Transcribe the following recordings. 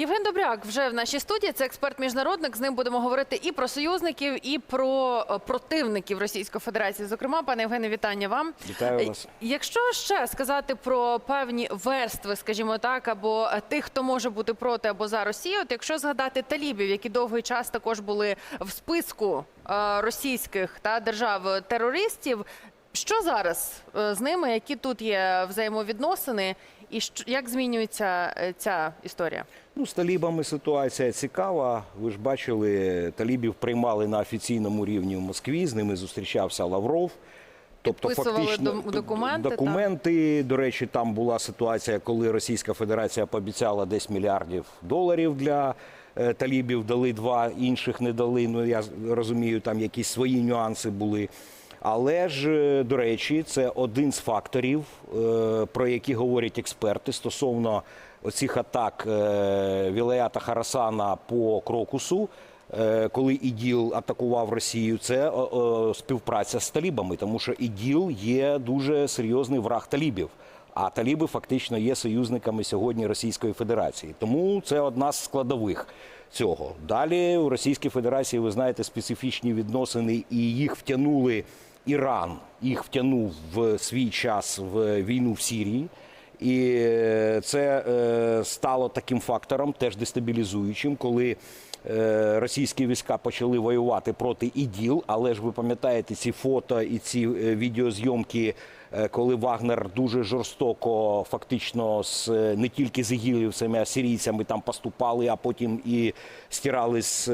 Євген Добряк вже в нашій студії. Це експерт-міжнародник. З ним будемо говорити і про союзників, і про е, противників Російської Федерації. Зокрема, пане Євгене, вітання вам. Вітаю вас. Е, Якщо ще сказати про певні верстви, скажімо так, або е, тих, хто може бути проти або за Росію, от якщо згадати талібів, які довгий час також були в списку російських та держав терористів. Що зараз з ними? Які тут є взаємовідносини, і як змінюється ця історія? Ну, з талібами ситуація цікава. Ви ж бачили, талібів приймали на офіційному рівні в Москві. З ними зустрічався Лавров. Тобто, фактично документи, документи. До речі, там була ситуація, коли Російська Федерація пообіцяла десь мільярдів доларів для е, талібів. Дали два, інших не дали. Ну я розумію, там якісь свої нюанси були. Але ж, е, до речі, це один з факторів, е, про які говорять експерти стосовно оцих атак е, Вілаята Харасана по Крокусу. е, Коли іділ атакував Росію, це о, співпраця з талібами, тому що іділ є дуже серйозний враг талібів. А таліби фактично є союзниками сьогодні Російської Федерації. Тому це одна з складових цього. Далі в Російській Федерації, ви знаєте, специфічні відносини, і їх втягнули Іран, їх втягнув в свій час в війну в Сирії. І е, це е, стало таким фактором, теж дестабілізуючим, коли е, російські війська почали воювати проти іділ. Але ж ви пам'ятаєте ці фото і ці відеозйомки, коли Вагнер дуже жорстоко, фактично, з не тільки з ігілівцями, а сирійцями там поступали, а потім і стирали з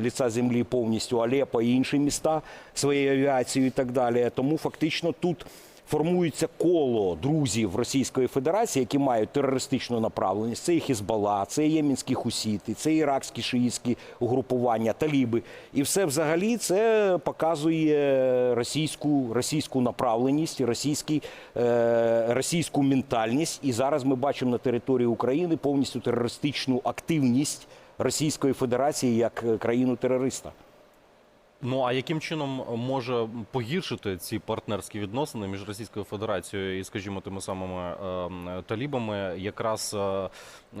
ліца землі повністю Алеппо і інші міста своєю авіацією і так далі. Тому фактично тут формується коло друзів Російської Федерації, які мають терористичну направленість. Це і Хізбалла, це і ємінські хусіти, це іракські шиїтські угрупування, таліби. І все взагалі це показує російську, російську направленість, російський, е, російську ментальність. І зараз ми бачимо на території України повністю терористичну активність Російської Федерації як е, країну терориста. Ну а яким чином може погіршити ці партнерські відносини між Російською Федерацією і, скажімо, тими самими е, талібами, якраз е,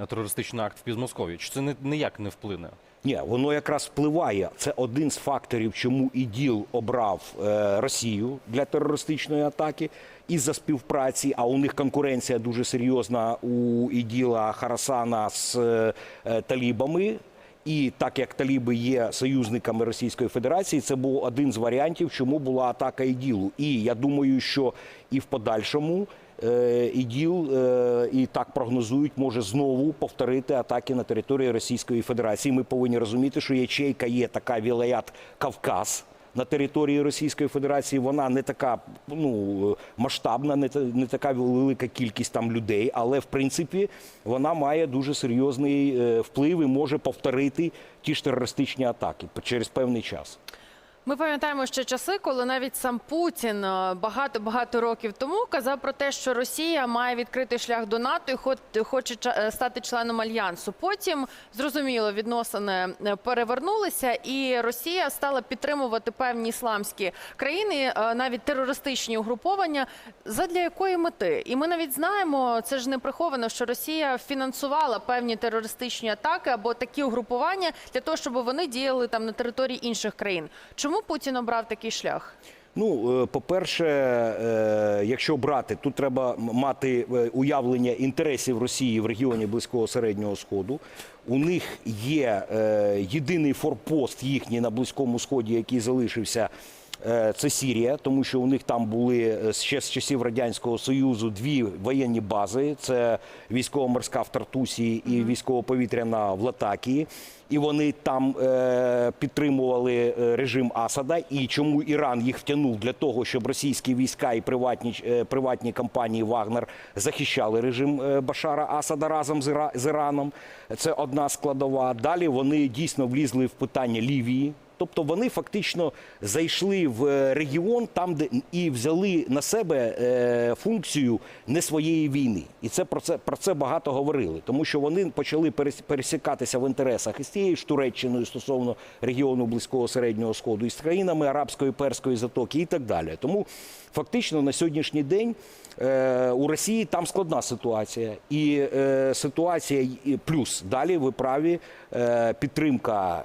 терористичний акт в Підмосков'ї? Чи це не ніяк не вплине? Ні, воно якраз впливає. Це один з факторів, чому іділ обрав е, Росію для терористичної атаки із-за співпраці. А у них конкуренція дуже серйозна у іділа Харасана з е, е, талібами. І так як таліби є союзниками Російської Федерації, це був один з варіантів, чому була атака іділу. І я думаю, що і в подальшому е, іділ е, і так прогнозують, може знову повторити атаки на території Російської Федерації. Ми повинні розуміти, що ячейка є така Вілаят Кавказ. На території Російської Федерації вона не така ну масштабна, не, не така велика кількість там людей, але в принципі вона має дуже серйозний е, вплив і може повторити ті ж терористичні атаки через певний час. Ми пам'ятаємо ще часи, коли навіть сам Путін е, багато багато років тому казав про те, що Росія має відкрити шлях до НАТО і хоче е, стати членом альянсу. Потім зрозуміло, відносини е, перевернулися, і Росія стала підтримувати певні ісламські країни, навіть терористичні угруповання. Задля якої мети? І ми навіть знаємо, це ж не приховано, що Росія фінансувала певні терористичні атаки або такі угрупування для того, щоб вони діяли там на території інших країн. Чому Путін обрав такий шлях? Ну, е, по-перше, е, якщо брати, тут треба мати е, уявлення інтересів Росії в регіоні Близького Середнього Сходу. У них є єдиний форпост їхній на Близькому Сході, який залишився. Е, Це Сірія, тому що у них там були е, ще з часів радянського союзу дві воєнні бази: це військово-морська в Тартусі і військово-повітряна в Латакії. І вони там е, підтримували е, режим Асада. І чому Іран їх втягнув для того, щоб російські війська і приватні е, приватні компанії Вагнер захищали режим е, Башара Асада разом з, Іра, з Іраном. Це одна складова. Далі вони дійсно влізли в питання Лівії. Тобто вони фактично зайшли в е, регіон там, де і взяли на себе е, функцію не своєї війни. І це про це про це багато говорили, тому що вони почали перес- пересікатися в інтересах із тією ж Туреччиною стосовно регіону близького середнього сходу, із країнами арабської перської затоки і так далі. Тому фактично на сьогоднішній день е, у Росії там складна ситуація, і ситуація плюс далі ви праві підтримка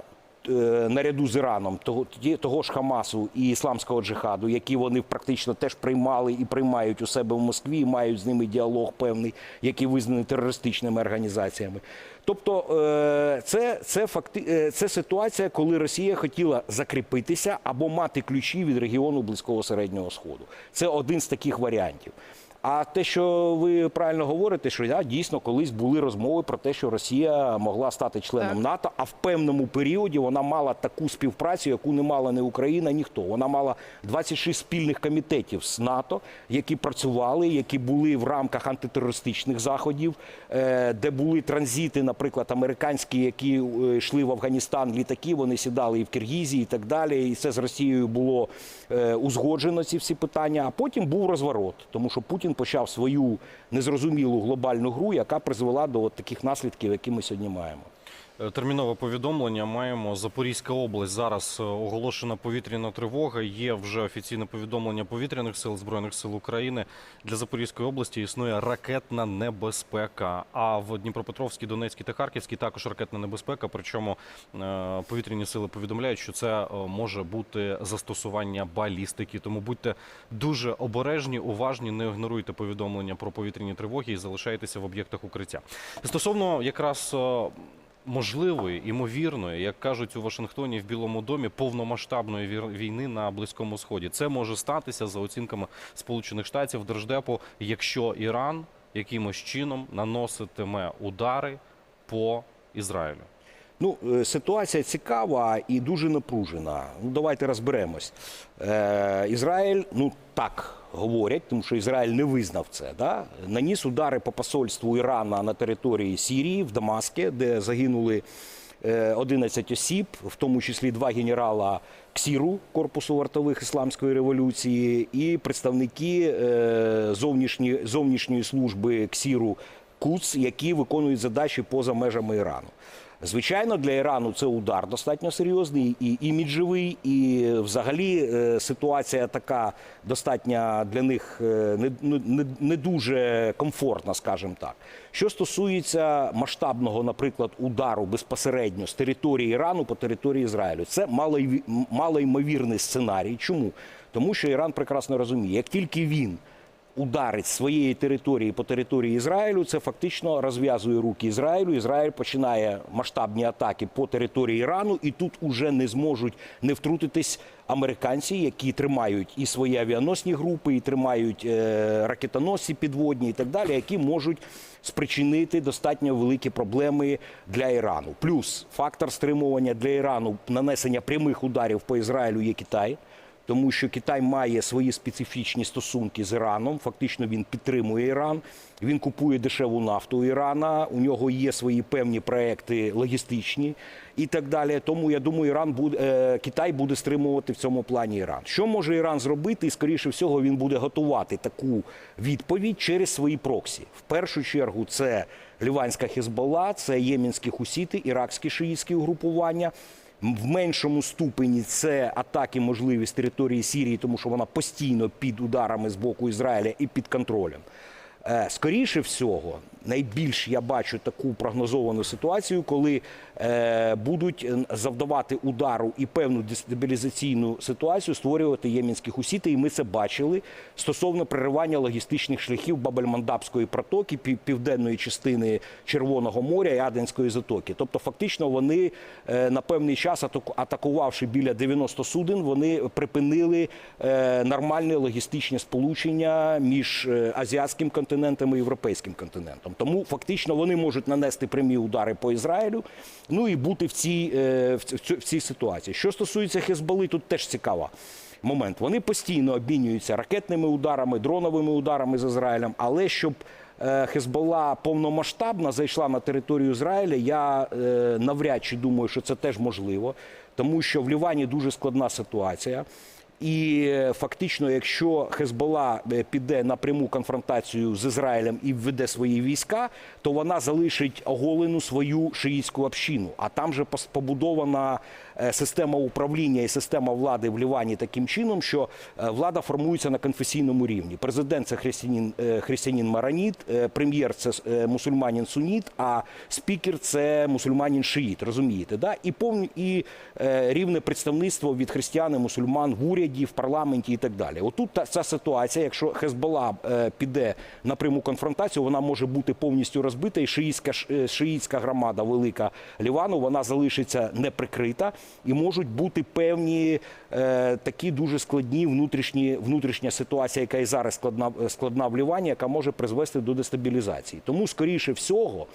наряду з Іраном того, того ж Хамасу і ісламського джихаду, які вони практично теж приймали і приймають у себе в Москві, і мають з ними діалог певний, який визнаний терористичними організаціями. Тобто е, це, це, факти, е, це ситуація, коли Росія хотіла закріпитися або мати ключі від регіону Близького Середнього Сходу. Це один з таких варіантів. А те, що ви правильно говорите, що да, дійсно колись були розмови про те, що Росія могла стати членом Так. НАТО, а в певному періоді вона мала таку співпрацю, яку не мала ні Україна, ніхто. Вона мала 26 спільних комітетів з НАТО, які працювали, які були в рамках антитерористичних заходів, е, де були транзити, наприклад, американські, які е, йшли в Афганістан, літаки, вони сідали і в Киргізії, і так далі. І це з Росією було е, узгоджено ці всі питання. А потім був розворот, тому що Путін почав свою незрозумілу глобальну гру, яка призвела до от таких наслідків, які ми сьогодні маємо. Е, Термінове повідомлення маємо. Запорізька область зараз е, оголошена повітряна тривога. Є вже офіційне повідомлення повітряних сил збройних сил України. Для Запорізької області існує ракетна небезпека. А в Дніпропетровській, Донецькій та Харківській також ракетна небезпека. Причому е, повітряні сили повідомляють, що це може бути застосування балістики. Тому будьте дуже обережні, уважні, не ігноруйте повідомлення про повітряні тривоги і залишайтеся в об'єктах укриття. Стосовно якраз. Можливої, імовірної, як кажуть у Вашингтоні в Білому домі, повномасштабної війни на Близькому Сході. Це може статися за оцінками Сполучених Штатів Держдепу, якщо Іран якимось чином наноситиме удари по Ізраїлю. Ну, е, ситуація цікава і дуже напружена. Ну, давайте розберемось. Е, Ізраїль, ну так говорять, тому що Ізраїль не визнав це. Да? Наніс удари по посольству Ірана на території Сірії в Дамаске, де загинули е, 11 осіб, в тому числі два генерала КСІРу корпусу вартових ісламської революції, і представники е, зовнішні, зовнішньої служби КСІРу КУЦ, які виконують задачі поза межами Ірану. Звичайно, для Ірану це удар достатньо серйозний і іміджевий, і взагалі е, ситуація така достатньо для них е, не, ну, не, не дуже комфортна, скажімо так. Що стосується масштабного, наприклад, удару безпосередньо з території Ірану по території Ізраїлю, це малоймовірний сценарій. Чому? Тому що Іран прекрасно розуміє, як тільки він ударить своєї території по території Ізраїлю, це фактично розв'язує руки Ізраїлю. Ізраїль починає масштабні атаки по території Ірану, і тут уже не зможуть не втрутитись американці, які тримають і свої авіаносні групи, і тримають е, ракетоносці підводні і так далі, які можуть спричинити достатньо великі проблеми для Ірану. Плюс фактор стримування для Ірану нанесення прямих ударів по Ізраїлю є Китай тому що Китай має свої специфічні стосунки з Іраном. Фактично він підтримує Іран. Він купує дешеву нафту Ірана. У нього є свої певні проекти логістичні і так далі. Тому я думаю, Іран буде е, Китай буде стримувати в цьому плані Іран. Що може Іран зробити? І скоріше всього він буде готувати таку відповідь через свої проксі. В першу чергу це Ліванська Хезболла, це ємінські хусіти, іракські шиїтські угрупування. В меншому ступені це атаки можливі з території Сірії, тому що вона постійно під ударами з боку Ізраїля і під контролем. Е, Скоріше всього, найбільш я бачу таку прогнозовану ситуацію, коли е, будуть завдавати удару і певну дестабілізаційну ситуацію створювати ємінські хусіти. І ми це бачили стосовно переривання логістичних шляхів Бабельмандабської протоки, пів- південної частини Червоного моря і Аденської затоки. Тобто, фактично, вони е, на певний час, атаку- атакувавши біля 90 суден, вони припинили е, нормальне логістичне сполучення між е, азіатським континентом і європейським континентом. Тому фактично вони можуть нанести прямі удари по Ізраїлю, ну і бути в цій, е, в цій ситуації. Що стосується Хезболи, тут теж цікава момент. Вони постійно обмінюються ракетними ударами, дроновими ударами з Ізраїлем, але щоб е, Хезбола повномасштабно зайшла на територію Ізраїля, я е, навряд чи думаю, що це теж можливо, тому що в Лівані дуже складна ситуація. І е, фактично, якщо Хезбола е, піде на пряму конфронтацію з Ізраїлем і введе свої війська, то вона залишить оголену свою шиїтську общину. А там же побудована система управління і система влади в Лівані таким чином, що е, влада формується на конфесійному рівні. Президент це християнин, е, християнин Мараніт, е, прем'єр це е, мусульманин суніт, а спікер це мусульманин шиїт. Розумієте, да? І повні і е, рівне представництво від християн і мусульман в уряді, в парламенті і так далі. Отут та ця ситуація, якщо Хезбола е, піде на пряму конфронтацію, вона може бути повністю розбита, і шиїтська ш- е, шиїтська громада велика Лівану вона залишиться неприкрита, і можуть бути певні е, такі дуже складні внутрішні внутрішня ситуація, яка і зараз складна складна в Лівані, яка може призвести до дестабілізації. Тому, скоріше всього,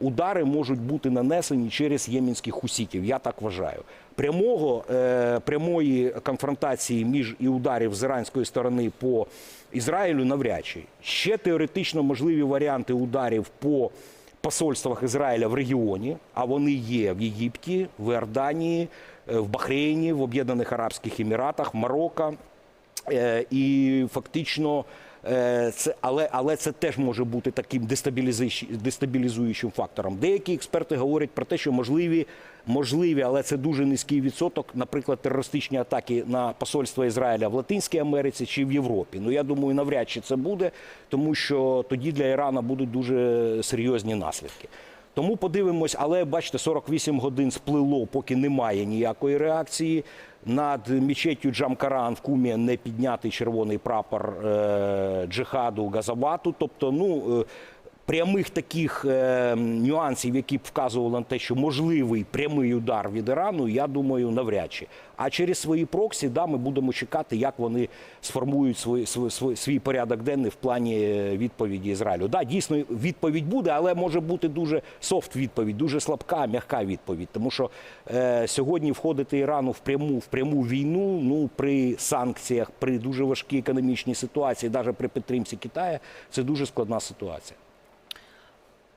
удари можуть бути нанесені через ємінських хусітів. Я так вважаю. Прямого е, прямої конфронтації між і ударів з іранської сторони по Ізраїлю навряд чи ще теоретично можливі варіанти ударів по посольствах Ізраїля в регіоні, а вони є в Єгипті, в Іорданії, е, в Бахрейні, в Об'єднаних Арабських Еміратах, Марокко. Е, І фактично, це, але, але це теж може бути таким дестабілізуючим фактором. Деякі експерти говорять про те, що можливі, можливі, але це дуже низький відсоток, наприклад, терористичні атаки на посольство Ізраїля в Латинській Америці чи в Європі. Ну я думаю, навряд чи це буде, тому що тоді для Ірана будуть дуже серйозні наслідки. Тому подивимось, але бачите, 48 годин сплило, поки немає ніякої реакції. Над мечетю Джамкаран в Кумі не піднятий червоний прапор е, джихаду Газавату. Тобто, ну е, прямих таких е, нюансів, які б вказували на те, що можливий прямий удар від Ірану, я думаю, навряд чи. А через свої проксі, да, ми будемо чекати, як вони сформують свій, свій, свій, порядок денний в плані е, відповіді Ізраїлю. Да, дійсно, відповідь буде, але може бути дуже софт відповідь, дуже слабка, м'яка відповідь. Тому що е, сьогодні входити Ірану в пряму, в пряму війну, ну при санкціях, при дуже важкій економічній ситуації, навіть при підтримці Китаю, це дуже складна ситуація.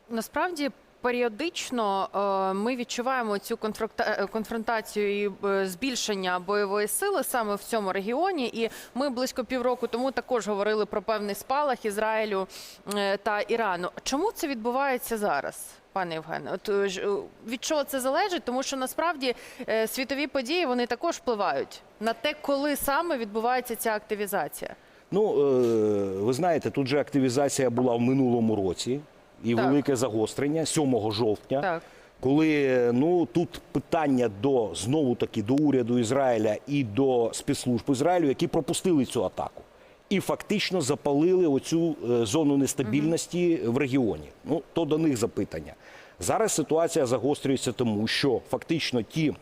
Насправді. Періодично е, ми відчуваємо цю е, конфронтацію і е, збільшення бойової сили саме в цьому регіоні. І ми близько півроку тому також говорили про певний спалах Ізраїлю та Ірану. Чому це відбувається зараз, пане Євгене? От від чого це залежить? Тому що насправді світові події вони також впливають на те, коли саме відбувається ця активізація. Ну, ви знаєте, тут же активізація була в минулому році і Так. велике загострення 7 жовтня. Так. Коли ну тут питання до знову таки до уряду Ізраїля і до спецслужб Ізраїлю, які пропустили цю атаку, і фактично запалили оцю е, зону нестабільності в регіоні. Ну то до них запитання. Зараз ситуація загострюється, тому що фактично ті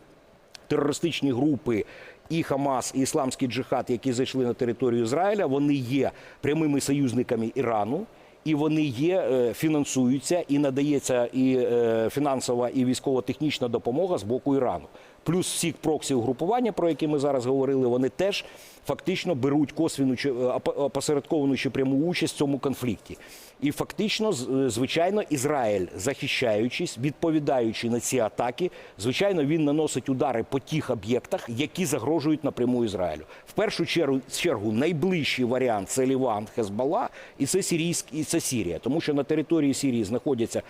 терористичні групи. І Хамас, і Ісламський джихад, які зайшли на територію Ізраїля, вони є прямими союзниками Ірану, і вони є, е, фінансуються і надається і е, фінансова і військово-технічна допомога з боку Ірану. Плюс всіх проксів групування, про які ми зараз говорили, вони теж фактично беруть косвіну чи е, опосередковану чи пряму участь в цьому конфлікті. І фактично, звичайно, Ізраїль, захищаючись, відповідаючи на ці атаки, звичайно, він наносить удари по тих об'єктах, які загрожують напряму Ізраїлю. В першу чергу, чергу найближчий варіант це Ліван, Хезбалла, і це Сирійськ, і це Сірія, тому що на території Сирії знаходяться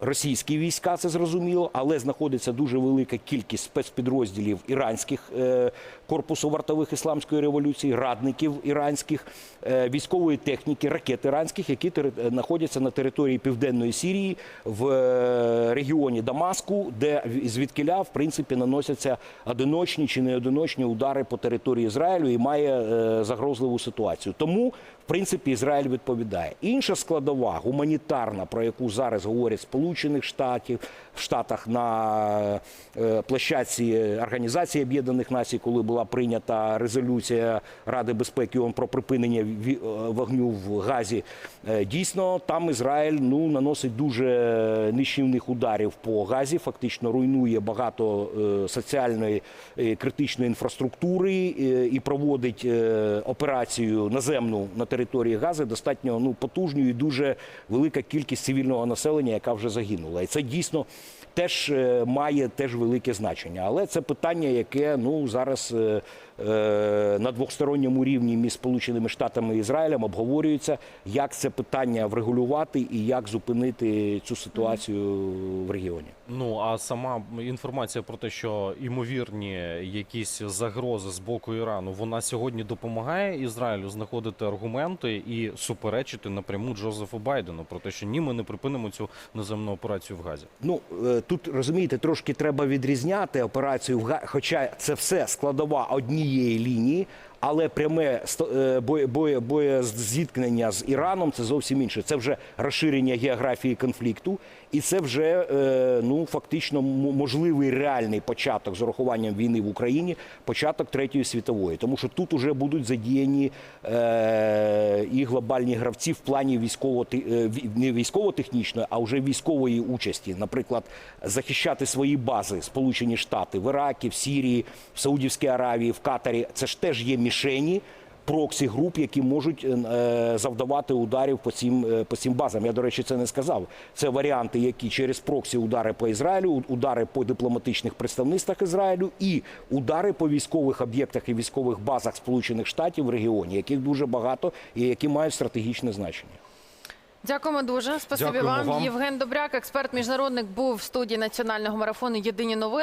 російські війська, це зрозуміло, але знаходиться дуже велика кількість спецпідрозділів іранських е, корпусу вартових ісламської революції, радників іранських, е, військової техніки, ракет іранських, які е, знаходяться на території південної Сірії в регіоні Дамаску, де звідкиля в принципі наносяться одиночні чи неодиночні удари по території Ізраїлю і має загрозливу ситуацію. Тому принципі Ізраїль відповідає. Інша складова гуманітарна, про яку зараз говорять Сполучених Штатів в Штатах на е, площадці Організації Об'єднаних Націй, коли була прийнята резолюція Ради безпеки ООН про припинення е, вогню в Газі. Е, Дійсно, там Ізраїль ну наносить дуже нищівних ударів по Газі, фактично руйнує багато соціальної критичної інфраструктури і проводить операцію наземну на території території Гази достатньо ну потужною і дуже велика кількість цивільного населення, яка вже загинула. І це дійсно теж е, має теж велике значення. Але це питання, яке ну зараз е, е, на двосторонньому рівні між Сполученими Штатами і Ізраїлем обговорюється, як це питання врегулювати і як зупинити цю ситуацію в регіоні. Ну а сама інформація про те, що ймовірні якісь загрози з боку Ірану, вона сьогодні допомагає Ізраїлю знаходити аргументи і суперечити напряму Джозефу Байдену про те, що ні, ми не припинимо цю наземну операцію в Газі. Ну е, тут розумієте, трошки треба відрізняти операцію в Га- хоча це все складова однієї лінії. Але пряме е, боє- боє- боєзіткнення з Іраном це зовсім інше. Це вже розширення географії конфлікту, і це вже е, ну фактично можливий реальний початок з урахуванням війни в Україні, початок третьої світової, тому що тут уже будуть задіяні е, і глобальні гравці в плані військово ві- не військово-технічної, а вже військової участі. Наприклад, захищати свої бази Сполучені Штати в Іракі, в Сірії, в Саудівській Аравії, в Катарі. Це ж теж є мішені. Проксі груп, які можуть е, завдавати ударів по цим, е, по цим базам. Я, до речі, це не сказав. Це варіанти, які через проксі удари по Ізраїлю, удари по дипломатичних представництвах Ізраїлю і удари по військових об'єктах і військових базах Сполучених Штатів в регіоні, яких дуже багато і які мають стратегічне значення. Дякуємо дуже. Спасибі Дякуємо вам. вам. Євген Добряк, експерт міжнародник, був в студії національного марафону Єдині новини.